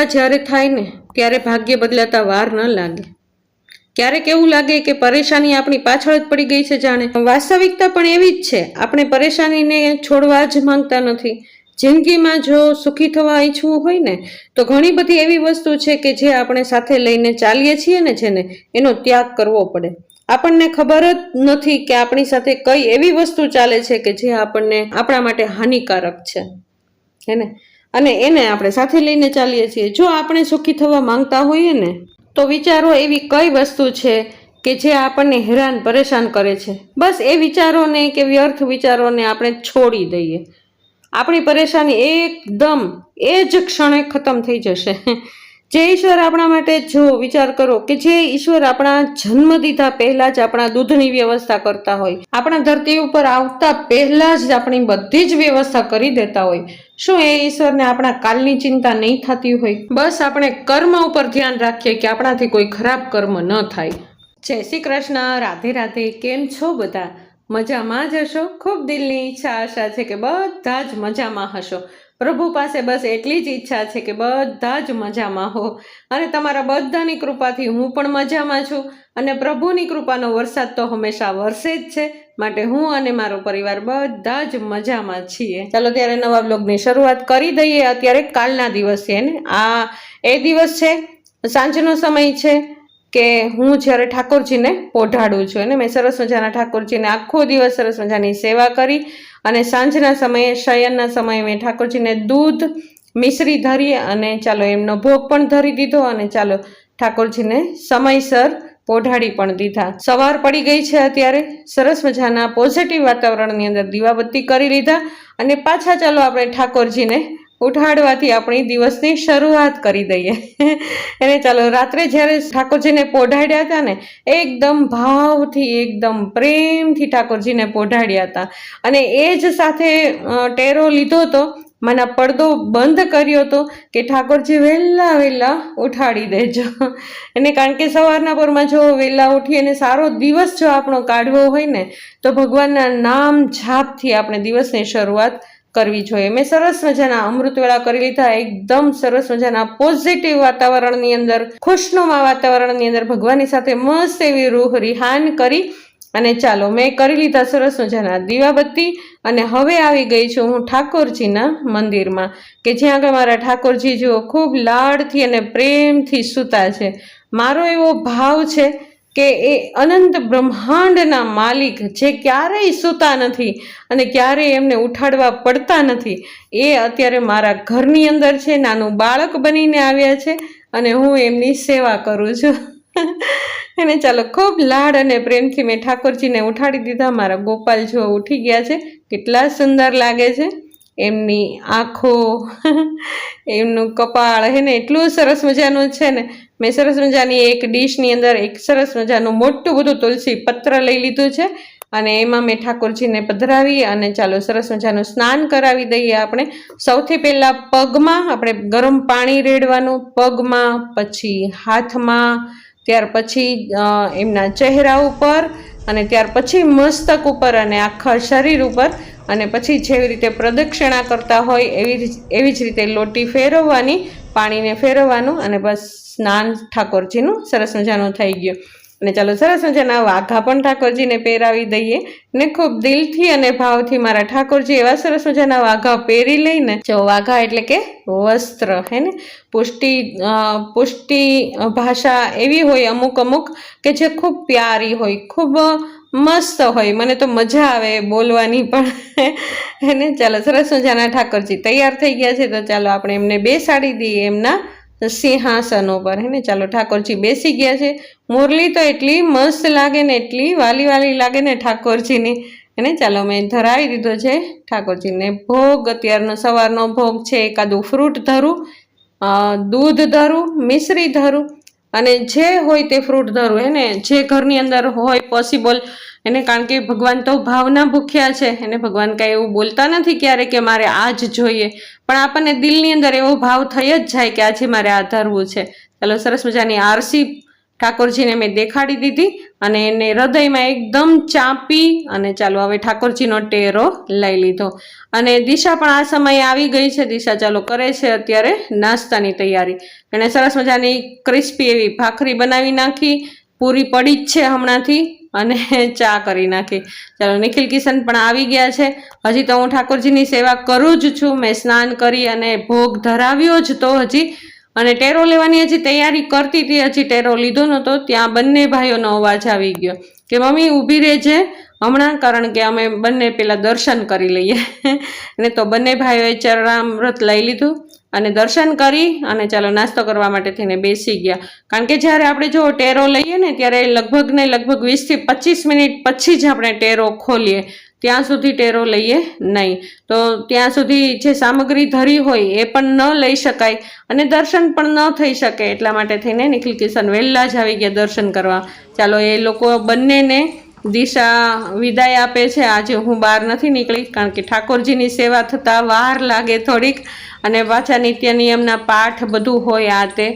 કૃપા જ્યારે થાય ને, ત્યારે ભાગ્ય બદલાતા વાર ન લાગે. ક્યારેક એવું લાગે કે પરેશાની આપણી પાછળ જ પડી ગઈ છે જાણે. વાસ્તવિકતા પણ એવી જ છે, આપણે પરેશાનીને છોડવા જ માંગતા નથી. જિંદગીમાં જો સુખી થવા ઈચ્છવું હોય ને, તો ઘણી બધી એવી વસ્તુ છે કે જે આપણે સાથે લઈને ચાલીએ છીએ ને જેને એનો ત્યાગ કરવો પડે. આપણને ખબર જ નથી કે આપણી સાથે કઈ એવી વસ્તુ ચાલે છે કે જે આપણને આપણા માટે હાનિકારક છે. હેને અને એને આપણે સાથે લઈને ચાલીએ છીએ. જો આપણે સુખી થવા માંગતા હોઈએ ને, તો વિચારો એવી કઈ વસ્તુ છે કે જે આપણને હેરાન પરેશાન કરે છે? બસ એ વિચારોને કે વ્યર્થ વિચારોને આપણે છોડી દઈએ. આપણી પરેશાની એકદમ એ જ ક્ષણે ખતમ થઈ જશે. જે ઈશ્વર આપણા માટે જો વિચાર કરો કે જે ઈશ્વર આપણા જન્મ દીધા પહેલા જ આપણા દૂધની વ્યવસ્થા કરતા હોય, આપણા ધરતી ઉપર આવતા પહેલા જ આપણી બધી જ વ્યવસ્થા કરી દેતા હોય, શું એ ઈશ્વરને આપણા કાલની ચિંતા નહીં થતી હોય? બસ આપણે કર્મ ઉપર ધ્યાન રાખીએ કે આપણાથી કોઈ ખરાબ કર્મ ન થાય. જય શ્રી કૃષ્ણ, રાધે રાધે, કેમ છો બધા? મજામાં જ હશો? ખૂબ દિલની ઈચ્છા આશા છે કે બધા જ મજામાં હશો. પ્રભુ પાસે બસ એટલી જ ઈચ્છા છે કે બધા જ મજામાં હો. અને તમારા બધાની કૃપાથી હું પણ મજામાં છું. અને પ્રભુની કૃપાનો વરસાદ તો હંમેશા વરસે જ છે. માટે હું અને મારો પરિવાર બધા જ મજામાં છીએ. ચાલો ત્યારે નવા બ્લોગની શરૂઆત કરી દઈએ. અત્યારે કાલના દિવસે આ એ દિવસ છે? સાંજનો સમય છે? કે હું જ્યારે ઠાકોરજીને પોઢાડું છું અને મેં સરસ મજાના ઠાકોરજીને આખો દિવસ સરસ મજાની સેવા કરી અને સાંજના સમયે, શયનના સમયે મેં ઠાકોરજીને દૂધ મિશ્રી ધરી અને ચાલો એમનો ભોગ પણ ધરી દીધો અને ચાલો ઠાકોરજીને સમયસર પોઢાડી પણ દીધા. સવાર પડી ગઈ છે અત્યારે, સરસ મજાના પોઝિટિવ વાતાવરણની અંદર દીવાબત્તી કરી લીધા અને પાછા ચાલો આપણે ઠાકોરજીને ઉઠાડવાથી આપણી દિવસની શરૂઆત કરી દઈએ. એને ચાલો, રાત્રે જ્યારે ઠાકોરજીને પોઢાડ્યા હતા ને, એકદમ ભાવથી, એકદમ પ્રેમથી ઠાકોરજીને પોઢાડ્યા હતા. અને એ જ સાથે ટેરો લીધો હતો મને પડદો બંધ કર્યો હતો કે ઠાકોરજી વહેલા વહેલા ઉઠાડી દેજો. અને કારણ કે સવારના પરમાં જો વહેલા ઉઠી અને સારો દિવસ જો આપણો કાઢવો હોય ને, તો ભગવાનના નામ છાપથી આપણે દિવસની શરૂઆત કરવી જોઈએ. મેં સરસ મજાના અમૃતવેળા કરી લીધા. એકદમ સરસ મજાના પોઝિટિવ વાતાવરણની અંદર, ખુશનુમા વાતાવરણની અંદર ભગવાનની સાથે મસ્ત એવી રૂહ રિહાન કરી અને ચાલો, મેં કરી લીધા સરસ મજાના દીવાબત્તી અને હવે આવી ગઈ છું હું ઠાકોરજીના મંદિરમાં, કે જ્યાં આગળ મારા ઠાકોરજી જુઓ, ખૂબ લાડથી અને પ્રેમથી સૂતા છે. મારો એવો ભાવ છે કે એ અનંત બ્રહ્માંડના માલિક જે ક્યારેય સૂતા નથી અને ક્યારેય એમને ઉઠાડવા પડતા નથી, એ અત્યારે મારા ઘરની અંદર છે, નાનું બાળક બનીને આવ્યા છે અને હું એમની સેવા કરું છું. અને ચાલો ખૂબ લાડ અને પ્રેમથી મેં ઠાકોરજીને ઉઠાડી દીધા. મારા ગોપાલ જો ઉઠી ગયા છે. કેટલા સુંદર લાગે છે. એમની આંખો, એમનું કપાળ, હે ને, એટલું સરસ મજાનું છે ને. મેં સરસ મજાની એક ડીશની અંદર એક સરસ મજાનું મોટું બધું તુલસી પત્ર લઈ લીધું છે. અને એમાં મેં ઠાકોરજીને પધરાવી અને ચાલો સરસ મજાનું સ્નાન કરાવી દઈએ આપણે. સૌથી પહેલાં પગમાં આપણે ગરમ પાણી રેડવાનું, પગમાં, પછી હાથમાં, ત્યાર પછી એમના ચહેરા ઉપર અને ત્યાર પછી મસ્તક ઉપર અને આખા શરીર ઉપર અને પછી જેવી રીતે પ્રદક્ષિણા કરતા હોય એવી એવી જ રીતે લોટી ફેરવવાની પાણીને ફેરવવાનું અને બસ સ્નાન ઠાકોરજીનું સરસ મજાનું થઈ ગયું. અને ચાલો સરસ મજાના વાઘા પણ ઠાકોરજીને પહેરાવી દઈએ. ને ખૂબ દિલથી અને ભાવથી મારા ઠાકોરજી એવા સરસ મજાના વાઘા પહેરી લઈને, જો વાઘા એટલે કે વસ્ત્ર, હે ને? પુષ્ટિ પુષ્ટિ ભાષા એવી હોય અમુક અમુક કે જે ખૂબ પ્યારી હોય, ખૂબ મસ્ત હોય. મને તો મજા આવે બોલવાની પણ. એને ચાલો સરસ મજાના ઠાકોરજી તૈયાર થઈ ગયા છે. તો ચાલો આપણે એમને બેસાડી દઈએ એમના સિંહાસન ઉપર હે ને? ચાલો ઠાકોરજી બેસી ગયા છે. મુરલી તો એટલી મસ્ત લાગે ને, એટલી વાલી વાલી લાગે ને ઠાકોરજીની. એને ચાલો મેં ધરાવી દીધો છે ઠાકોરજીને ભોગ. અત્યારનો સવારનો ભોગ છે. એકાદું ફ્રૂટ ધરું દૂધ ધરું, મિશ્રી ધરું અને જે હોય તે ફ્રૂટ ધરું એને જે ઘરની અંદર હોય પોસિબલ એને કારણ કે ભગવાન તો ભાવના ભૂખ્યા છે, એને ભગવાન કાંઈ એવું બોલતા નથી ક્યારે કે મારે આ જ જોઈએ. પણ આપણને દિલની અંદર એવો ભાવ થઈ જ જાય કે આજે મારે આ ધરવું છે. ચાલો, સરસ મજાની આરસી ઠાકોરજીને મેં દેખાડી દીધી અને એને હૃદયમાં એકદમ ચાંપી અને ચાલો હવે ઠાકોરજીનો ટેરો લઈ લીધો. અને દિશા પણ આ સમયે આવી ગઈ છે. દિશા ચાલો કરે છે અત્યારે નાસ્તાની તૈયારી. એણે સરસ મજાની ક્રિસ્પી એવી ભાખરી બનાવી નાખી. પૂરી પડી જ છે હમણાંથી અને ચા કરી નાખી. ચાલો નિખિલ કિશન પણ આવી ગયા છે. હજી તો હું ઠાકોરજીની સેવા કરું જ છું. મેં સ્નાન કરી અને ભોગ ધરાવ્યો જ તો હજી. અને ટેરો લેવાની હજી તૈયારી કરતી હતી, હજી ટેરો લીધો નહોતો, ત્યાં બંને ભાઈઓનો અવાજ આવી ગયો કે, મમ્મી, ઊભી રહેજે. હમણાં, કારણ કે અમે બંને પેલા દર્શન કરી લઈએ. અને તો બંને ભાઈઓએ ચરણામૃત લઈ લીધું અને દર્શન કરી અને ચાલો નાસ્તો કરવા માટે થઈને બેસી ગયા. કારણ કે જ્યારે આપણે જો ટેરો લઈએ ને, ત્યારે લગભગ ને લગભગ વીસથી પચીસ મિનિટ પછી જ આપણે ટેરો ખોલીએ. ત્યાં સુધી ટેરો લઈએ નહીં. તો ત્યાં સુધી જે સામગ્રી ધરી હોય એ પણ ન લઈ શકાય અને દર્શન પણ ન થઈ શકે એટલા માટે થઈને નિખિલ કિશન વહેલા જ આવી ગયા દર્શન કરવા. ચાલો, એ લોકો બંનેને દિશા વિદાય આપે છે. આજે હું બહાર નથી નીકળી કારણ કે ઠાકોરજીની સેવા થતાં વાર લાગે થોડીક અને પાછા નિત્ય નિયમના પાઠ બધું હોય આ તે.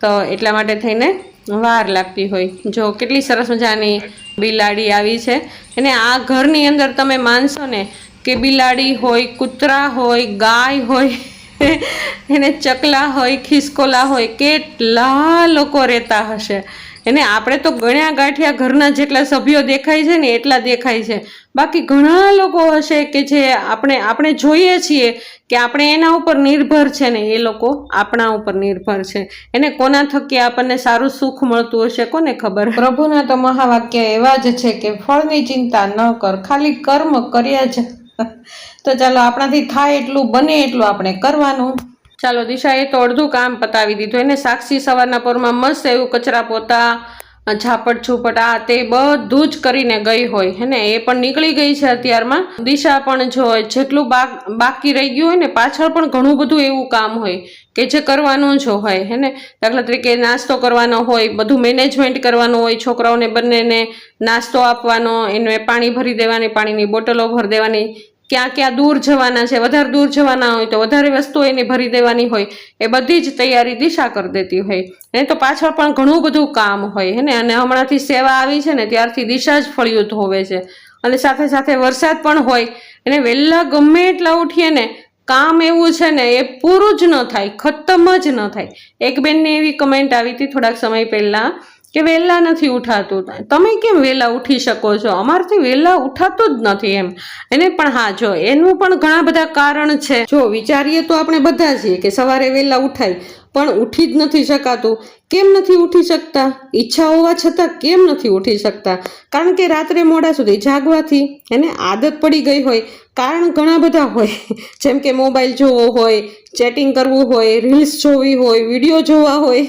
તો એટલા માટે થઈને વાર લાગતી હોય. જો કેટલી સરસ મજાની બિલાડી આવી છે. અને આ ઘરની અંદર તમે માનશો ને કે બિલાડી હોય, કૂતરા હોય, ગાય હોય, એને ચકલા હોય, ખિસકોલા હોય, કેટલા લોકો રહેતા હશે. એને આપણે તો ગણ્યા ગાંઠિયા ઘરના જેટલા સભ્યો દેખાય છે ને એટલા દેખાય છે. બાકી ઘણા લોકો હશે કે જે આપણે આપણે જોઈએ છીએ કે આપણે એના ઉપર નિર્ભર છે ને એ લોકો આપણા ઉપર નિર્ભર છે. એને કોના થકી આપણને સારું સુખ મળતું હશે કોને ખબર? પ્રભુના તો મહાવાક્ય એવા જ છે કે ફળની ચિંતા ન કર, ખાલી કર્મ કર્યા જ. તો ચાલો આપણાથી થાય એટલું, બને એટલું આપણે કરવાનું. ચાલો દિશાએ તો અડધું કામ પતાવી દીધું. એને સાક્ષી સવારના પોરમાં મસ્ત એવું કચરા પોતા, ઝાપટ છૂપટ આ તે બધું જ કરીને ગઈ હોય, હે ને? એ પણ નીકળી ગઈ છે અત્યારમાં. દિશા પણ જો જેટલું બાક, બાકી રહી ગયું હોય ને, પાછળ પણ ઘણું બધું એવું કામ હોય કે જે કરવાનું જ હોય, હે ને? દાખલા તરીકે નાસ્તો કરવાનો હોય, બધું મેનેજમેન્ટ કરવાનું હોય, છોકરાઓને બંનેને નાસ્તો આપવાનો, એને પાણી ભરી દેવાની, પાણીની બોટલો ભરી દેવાની ક્યાં ક્યાં દૂર જવાના છે, વધારે દૂર જવાના હોય તો વધારે વસ્તુઓ એને ભરી દેવાની હોય, એ બધી જ તૈયારી દિશા કરી દેતી હોય. નહીં તો પાછળ પણ ઘણું બધું કામ હોય, હે ને? અને હમણાંથી સેવા આવી છે ને, ત્યારથી દિશા જ ફળિયું ધોવે છે. અને સાથે સાથે વરસાદ પણ હોય, એને વહેલા ગમે એટલા ઉઠીએ ને, કામ એવું છે ને, એ પૂરું જ ન થાય, ખતમ જ ન થાય. એક બેનને એવી કમેન્ટ આવી હતી થોડાક સમય પહેલાં કે વહેલા નથી ઉઠાતું. તમે કેમ વહેલા ઉઠી શકો છો? અમારથી વહેલા ઉઠાતું જ નથી એમ. એને પણ હા, જો, એનું પણ ઘણા બધા કારણ છે. જો, વિચારીએ તો આપણે બધા છીએ કે સવારે વહેલા ઉઠાય પણ ઉઠી જ નથી શકાતું. કેમ નથી ઉઠી શકતા? ઈચ્છા હોવા છતાં કેમ નથી ઉઠી શકતા? કારણ કે રાત્રે મોડા સુધી જાગવાથી એને આદત પડી ગઈ હોય. કારણ ઘણા બધા હોય. જેમ કે મોબાઈલ જોવો હોય, ચેટિંગ કરવું હોય, રીલ્સ જોવી હોય, વીડિયો જોવા હોય.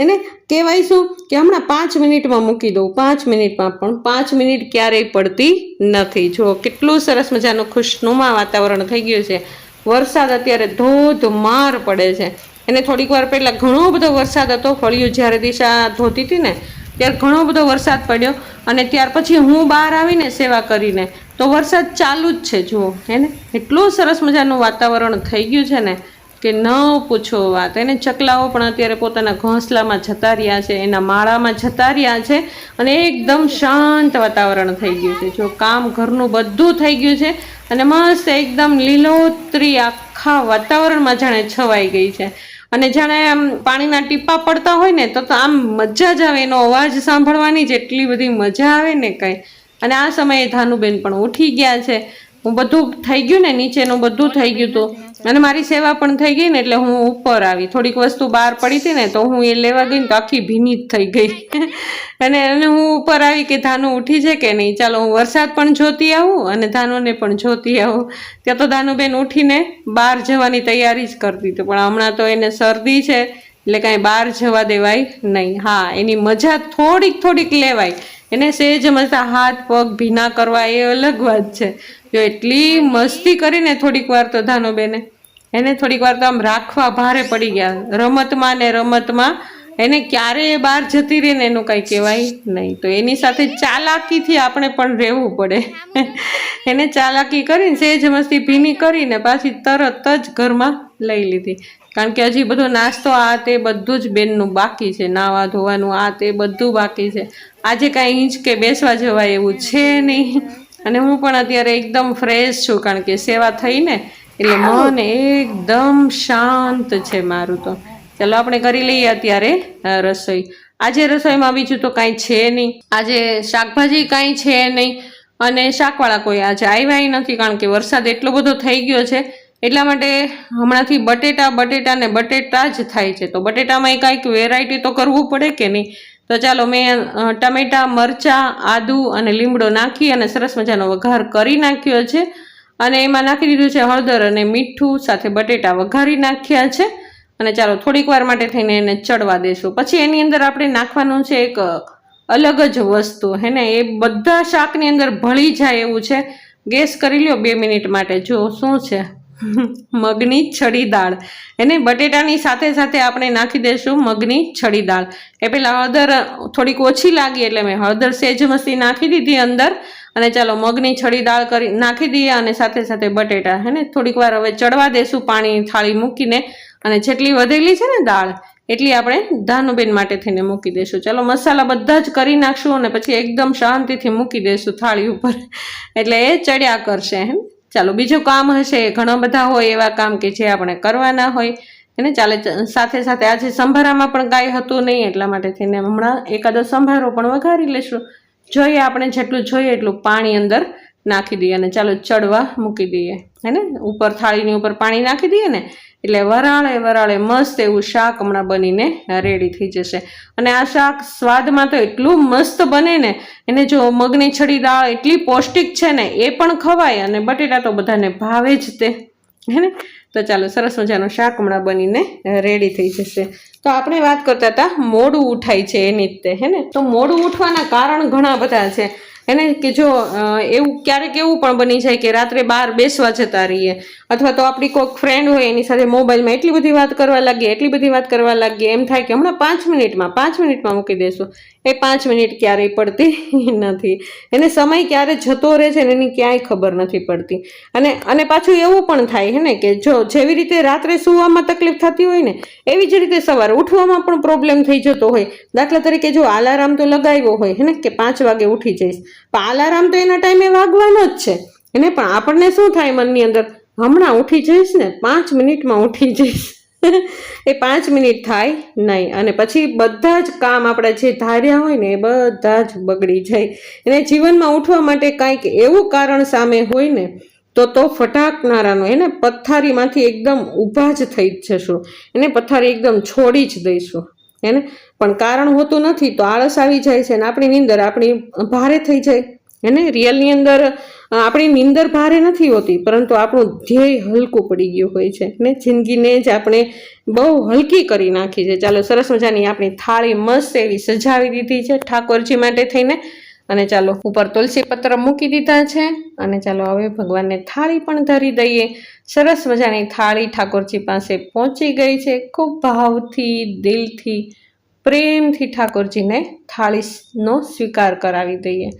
એને કહેવાય શું કે હમણાં પાંચ મિનિટમાં મૂકી દઉં. પાંચ મિનિટમાં પણ પાંચ મિનિટ ક્યારેય પડતી નથી. જો કેટલું સરસ મજાનું ખુશનુમા વાતાવરણ થઈ ગયું છે. વરસાદ અત્યારે ધોધમાર પડે છે. એને થોડીક વાર પહેલાં ઘણો બધો વરસાદ હતો, ફળિયું જ્યારે દિશા ધોતી હતી ને, ત્યારે ઘણો બધો વરસાદ પડ્યો અને ત્યાર પછી હું બહાર આવીને સેવા કરીને, તો વરસાદ ચાલુ જ છે, જુઓ, હે ને? એટલું સરસ મજાનું વાતાવરણ થઈ ગયું છે ને કે ન પૂછો વાત. એને ચકલાઓ પણ અત્યારે પોતાના ઘોંસલામાં જતા રહ્યા છે, એના માળામાં જતા રહ્યા છે અને એકદમ શાંત વાતાવરણ થઈ ગયું છે. જો કામ ઘરનું બધું થઈ ગયું છે અને મસ્ત એકદમ લીલોતરી આખા વાતાવરણમાં જાણે છવાઈ ગઈ છે. અને જાણે આમ પાણીના ટીપા પડતા હોય ને તો આમ મજા જ આવે, એનો અવાજ સાંભળવાની જેટલી બધી મજા આવે ને કંઈ. અને આ સમયે ધાનુબેન પણ ઉઠી ગયા છે. હું બધું થઈ ગયું ને, નીચેનું બધું થઈ ગયું હતું અને મારી સેવા પણ થઈ ગઈ ને, એટલે હું ઉપર આવી. થોડીક વસ્તુ બહાર પડી હતી ને, તો હું એ લેવા ગઈ ને, તો આખી ભીની થઈ ગઈ. અને અને હું ઉપર આવી કે ધાનું ઉઠી છે કે નહીં? ચાલો, હું વરસાદ પણ જોતી આવું અને ધાનુને પણ જોતી આવું. ત્યાં તો ધાનુબેન ઉઠીને બહાર જવાની તૈયારી જ કરતી હતી. પણ હમણાં તો એને શરદી છે, એટલે કાંઈ બહાર જવા દેવાય નહીં. હા, એની મજા થોડીક થોડીક લેવાય. એને સેજ મજા હાથ, પગ, ભીના કરવા એ અલગ વાત છે. જો એટલી મસ્તી કરીને થોડીક વાર તો ધાનુબેને, એને થોડીક વાર તો આમ રાખવા ભારે પડી ગયા. રમતમાં ને રમતમાં એને ક્યારે બહાર જતી રહે ને એનું કાંઈ કહેવાય નહીં. તો એની સાથે ચાલાકીથી આપણે પણ રહેવું પડે. એને ચાલાકી કરીને સેજ મસ્તી ભીની કરીને પાછી તરત જ ઘરમાં લઈ લીધી. કારણ કે હજી બધો નાસ્તો આ તે બધું જ બેનનું બાકી છે. નાવા ધોવાનું આ તે બધું બાકી છે. આજે કાંઈ ઇંચ કે બેસવા જવાય એવું છે નહીં. અને હું પણ અત્યારે એકદમ ફ્રેશ છું, કારણ કે સેવા થઈને એટલે મન એકદમ શાંત છે મારું તો. ચાલો, આપણે કરી લઈએ અત્યારે રસોઈ. આજે રસોઈમાં બીજું તો કાંઈ છે નહીં. આજે શાકભાજી કાંઈ છે નહીં. અને શાકવાળા કોઈ આજે આવ્યા નથી, કારણ કે વરસાદ એટલો બધો થઈ ગયો છે. એટલા માટે હમણાંથી બટેટા બટેટા ને બટેટા જ થાય છે. તો બટેટામાં કાંઈક વેરાયટી તો કરવું પડે કે નહીં? તો ચાલો મેં ટમેટાં, મરચાં, આદુ અને લીમડો નાખી અને સરસ મજાનો વઘાર કરી નાખ્યો છે. અને એમાં નાખી દીધું છે હળદર અને મીઠું, સાથે બટેટા વઘારી નાખ્યા છે. અને ચાલો થોડીક વાર માટે થઈને એને ચડવા દેશું. પછી એની અંદર આપણે નાખવાનું છે એક અલગ જ વસ્તુ, હે ને? એ બધા શાકની અંદર ભળી જાય એવું છે. ગેસ કરી લ્યો બે મિનિટ માટે, જો શું છે. મગની છડી દાળ. એને બટેટાની સાથે સાથે આપણે નાખી દઈશું મગની છડી દાળ. એ પેલા હળદર થોડીક ઓછી લાગી એટલે મેં હળદર સેજ મસી નાખી દીધી અંદર. અને ચાલો મગની છડી દાળ કરી નાખી દઈએ અને સાથે સાથે બટેટા હે ને થોડીક વાર હવે ચડવા દેશું પાણી થાળી મૂકીને. અને જેટલી વધેલી છે ને દાળ, એટલી આપણે ધાનુબેન માટે થઈને મૂકી દઈશું. ચાલો મસાલા બધા જ કરી નાખશું અને પછી એકદમ શાંતિથી મૂકી દઈશું થાળી ઉપર. એટલે એ ચડ્યા કરશે ને. ચાલો, બીજું કામ હશે. ઘણા બધા હોય એવા કામ કે જે આપણે કરવાના હોય. એને ચાલે, સાથે સાથે આજે સંભારામાં પણ કાંઈ હતું નહીં, એટલા માટે થઈને હમણાં એકાદો સંભારો પણ વઘારી લેશું. જોઈએ આપણે જેટલું જોઈએ એટલું પાણી અંદર નાખી દઈએ અને ચાલો ચડવા મૂકી દઈએ. હે ને ઉપર થાળીની ઉપર પાણી નાખી દઈએ ને, એટલે વરાળે વરાળે મસ્ત એવું શાક હમણાં બનીને રેડી થઈ જશે. અને આ શાક સ્વાદમાં તો એટલું મસ્ત બને ને, એને જો મગની છડી દાળ એટલી પૌષ્ટિક છે ને, એ પણ ખવાય અને બટેટા તો બધાને ભાવે જ તે. હે ને તો ચાલો સરસ મજાનું શાક હમણાં બનીને રેડી થઈ જશે. તો આપણે વાત કરતા હતા, મોડું ઉઠાય છે એની જ તે. હે ને તો મોડું ઉઠવાના કારણ ઘણા બધા છે. એને કે જો એવું ક્યારેક એવું પણ બની જાય કે રાત્રે બહાર બેસવા જતા રહીએ. અથવા તો આપણી કોઈક ફ્રેન્ડ હોય એની સાથે મોબાઈલમાં એટલી બધી વાત કરવા લાગીએ, એટલી બધી વાત કરવા લાગીએ, એમ થાય કે હમણાં પાંચ મિનિટમાં પાંચ મિનિટમાં મૂકી દેશું. એ પાંચ મિનિટ ક્યારેય પડતી નથી. એને સમય ક્યારે જતો રહે છે એની ક્યાંય ખબર નથી પડતી. અને અને પાછું એવું પણ થાય હે ને કે જો જેવી રીતે રાત્રે સૂવામાં તકલીફ થતી હોય ને, એવી જ રીતે સવારે ઉઠવામાં પણ પ્રોબ્લેમ થઈ જતો હોય. દાખલા તરીકે જો આલારામ તો લગાવ્યો હોય હે ને, કે પાંચ વાગે ઉઠી જઈશ. પણ અલાર્મ તો એના ટાઈમે વાગવાનો જ છે. એને પણ આપણને શું થાય મનની અંદર? હમણાં ઉઠી જઈશ ને, પાંચ મિનિટમાં ઉઠી જઈશ. એ પાંચ મિનિટ થાય નહીં. અને પછી બધા જ કામ આપણે જે ધાર્યા હોય ને, એ બધા જ બગડી જાય. એને જીવનમાં ઉઠવા માટે કાંઈક એવું કારણ સામે હોય ને, તો તો ફટાકનારાનું, એને પથારીમાંથી એકદમ ઊભા જ થઈ જ જશું. એને પથારી એકદમ છોડી જ દઈશું. એને પણ કારણ હોતું નથી તો આળસ આવી જાય છે ને આપણી નીંદર આપણી ભારે થઈ જાય. એને રિયલની અંદર આપણી નીંદર ભારે નથી હોતી, પરંતુ આપણું ધ્યેય હલકું પડી ગયું હોય છે. ને? જિંદગીને જ આપણે બહુ હલકી કરી નાખી છે. ચાલો, સરસ મજાની આપણી થાળી મસ્ત એવી સજાવી દીધી છે ઠાકોરજી માટે થઈને. અને ચાલો ઉપર તુલસી પત્ર મૂકી દીધા છે. અને ચાલો હવે ભગવાનને થાળી પણ ધરી દઈએ. સરસ મજાની થાળી ઠાકોરજી પાસે પહોંચી ગઈ છે. ખૂબ ભાવથી, દિલથી, પ્રેમથી ઠાકોરજીને થાળીનો સ્વીકાર કરાવી દઈએ.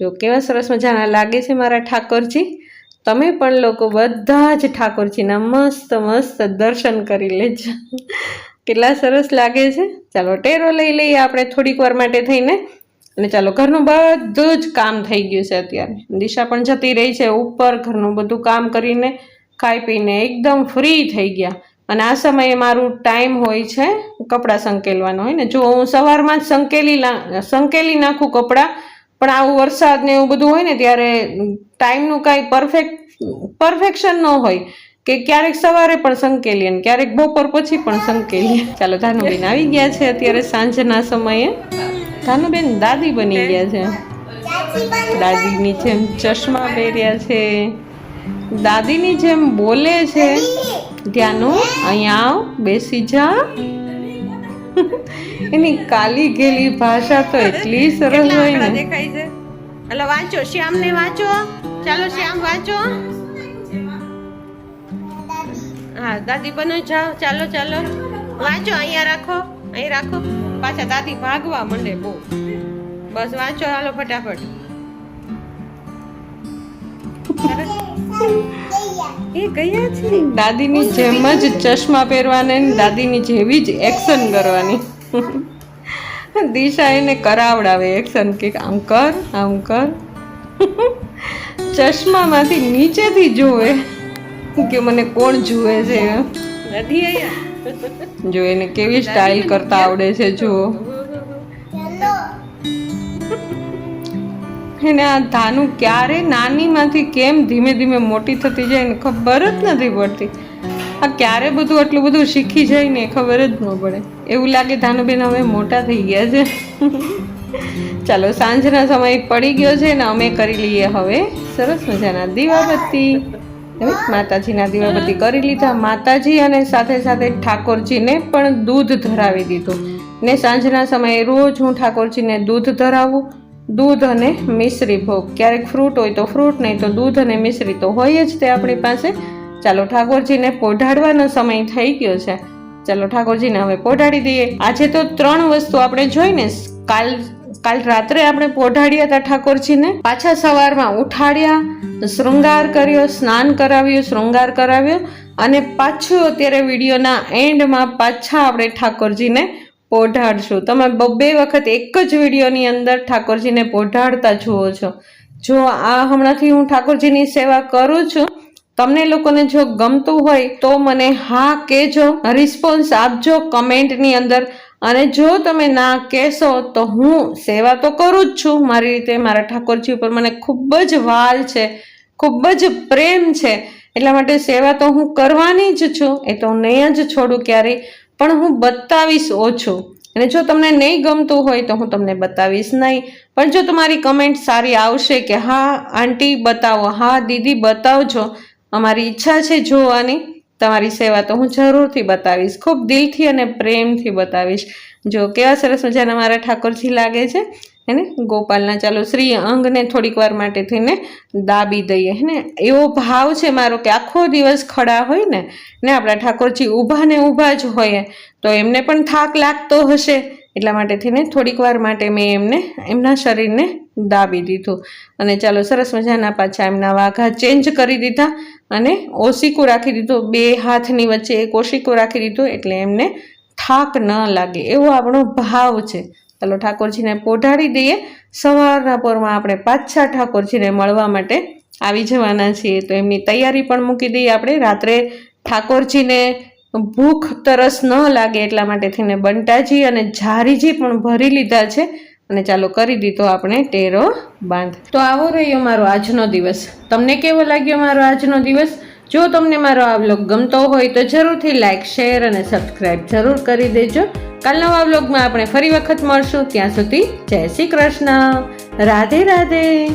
જો કેવા સરસ મજાના લાગે છે મારા ઠાકોરજી. તમે પણ લોકો બધા જ ઠાકોરજીના મસ્ત મસ્ત દર્શન કરી લેજો. કેટલા સરસ લાગે છે. ચાલો ટેરો લઈ લઈએ આપણે થોડીક વાર માટે થઈને. અને ચાલો, ઘરનું બધું જ કામ થઈ ગયું છે અત્યારે. દિશા પણ જતી રહી છે ઉપર, ઘરનું બધું કામ કરીને ખાઈ પીને એકદમ ફ્રી થઈ ગયા. અને આ સમયે મારું ટાઈમ હોય છે કપડાં સંકેલવાનો હોય ને? જો હું સવારમાં જ સંકેલી સંકેલી નાખું કપડાં, પણ આવું વરસાદ ને એવું બધું હોય ને, ત્યારે ટાઈમનું કાંઈ પરફેક્ટ પરફેક્શન ન હોય કે ક્યારેક સવારે પણ સંકેલીએ ને ક્યારેક બપોર પછી પણ સંકેલીએ. ચાલો, ધાનુબેન આવી ગયા છે અત્યારે સાંજના સમયે. ધાનુબેન દાદી બની ગયા છે. દાદીની જેમ ચશ્મા પહેર્યા છે. દાદીની જેમ બોલે છે. ધ્યાનો અહીંયા આવ બેસી જા. એની કાલી ગેલી ભાષા તો એટલી સરસ હોય ને. દેખાય છે? હલો વાંચો શ્યામ ને વાંચો. ચાલો શ્યામ વાંચો. હા દાદી બનો જાઓ. ચાલો ચાલો. વાંચો અહીંયા રાખો અહીં રાખો. પાછા દાદી ભાગવા માંડે બહુ. બસ વાંચો હાલો ફટાફટ. એ ગયા છે? દાદીની જેમ જ ચશ્મા પહેરવાને દાદીની જેવી જ એક્શન કરવાની. દિશા એને કરાવડાવે એક્શન કે આમ કર આમ કર. ચશ્મામાંથી નીચેથી જોવે કે મને કોણ જુએ છે? નથી અહીંયા. જો એને કેવી સ્ટાઇલ કરતા આવડે છે જુઓ. એને આ ધાનું ક્યારે નાનીમાંથી કેમ ધીમે ધીમે મોટી થતી જાય ને ખબર જ નથી પડતી. આ ક્યારે બધું આટલું બધું શીખી જાય ને ખબર જ ન પડે. એવું લાગે ધાનુબેન હવે મોટા થઈ ગયા છે. ચાલો સાંજના સમય પડી ગયો છે ને અમે કરી લઈએ હવે સરસ મજાના દીવાબત્તી. માતાજીના દીવાબત્તી કરી લીધા. માતાજી અને સાથે સાથે ઠાકોરજીને પણ દૂધ ધરાવી દીધું. ને સાંજના સમયે રોજ હું ઠાકોરજીને દૂધ ધરાવું. દૂધ અને મિશ્રી ભોગ. ક્યારેક ફ્રૂટ હોય તો ફ્રૂટ, નહીં તો દૂધ અને મિશ્રી તો હોય જ તે આપણી પાસે. ચાલો ઠાકોરજીને પોઢાડવાનો સમય થઈ ગયો છે. ચાલો ઠાકોરજીને હવે પોઢાડી દઈએ. આજે તો ત્રણ વસ્તુ આપણે જોઈને કાલ કાલ રાત્રે આપણે પોઢાડ્યા હતા ઠાકોરજીને. પાછા સવારમાં ઉઠાડ્યા, શૃંગાર કર્યો, સ્નાન કરાવ્યું, શૃંગાર કરાવ્યો અને પાછું અત્યારે વિડીયોના એન્ડમાં પાછા આપણે ઠાકોરજીને પોઢાડશું. તમે બબ્બે વખત એક જ વિડીયોની અંદર ઠાકોરજીને પોઢાડતા જુઓ છો. જો આ હમણાંથી હું ઠાકોરજીની સેવા કરું છું, તમને લોકોને જો ગમતું હોય તો મને હા કહેજો. રિસ્પોન્સ આપજો કમેન્ટની અંદર. અને જો તમે ના કહેશો તો હું સેવા તો કરું જ છું. મારી રીતે મારા ઠાકોરજી ઉપર મને ખૂબ જ વાલ છે, ખૂબ જ પ્રેમ છે. એટલા માટે સેવા તો હું કરવાની જ છું. એ તો હું નહીં જ છોડું ક્યારેય, પણ હું બતાવીશ ઓછું. અને જો તમને નહીં ગમતું હોય તો હું તમને બતાવીશ નહીં. પણ જો તમારી કમેન્ટ સારી આવશે કે હા, આંટી બતાવો, હા, દીદી બતાવજો. અમારી ઈચ્છા છે જોવાની. તમારી સેવા તો હું જરૂરથી બતાવીશ. ખૂબ દિલથી અને પ્રેમથી બતાવીશ. જો કેવા સરસ મજાના મારા ઠાકોરજી લાગે છે હેને ગોપાલના ચાલો શ્રી અંગને થોડીક વાર માટે થઈને દાબી દઈએ હેને એવો ભાવ છે મારો કે આખો દિવસ ખડા હોય ને ને આપણા ઠાકોરજી ઊભા ને ઊભા જ હોય, તો એમને પણ થાક લાગતો હશે. એટલા માટે થઈને થોડીક વાર માટે મેં એમને, એમના શરીરને દાબી દીધું. અને ચાલો સરસ મજાના પાછા એમના વાઘા ચેન્જ કરી દીધા અને ઓશિકું રાખી દીધું. બે હાથની વચ્ચે એક ઓશિકું રાખી દીધું એટલે એમને થાક ન લાગે. એવો આપણો ભાવ છે. ચાલો ઠાકોરજીને પોઢાડી દઈએ. સવારના પોરમાં આપણે પાછા ઠાકોરજીને મળવા માટે આવી જવાના છીએ. તો એમની તૈયારી પણ મૂકી દઈએ આપણે. રાત્રે ઠાકોરજીને ભૂખ તરસ ન લાગે એટલા માટે થઈને બંટાજી અને ઝારીજી પણ ભરી લીધા છે. અને ચાલો કરી દીધો આપણે ટેરો બાંધ. તો આવો રહ્યો મારો આજનો દિવસ. તમને કેવો લાગ્યો મારો આજનો દિવસ? જો તમને મારો આ વ્લોગ ગમતો હોય તો જરૂરથી લાઇક શેર અને સબસ્ક્રાઈબ જરૂર કરી દેજો. કાલના આ વ્લોગમાં આપણે ફરી વખત મળશું. ત્યાં સુધી જય શ્રી કૃષ્ણ. રાધે રાધે.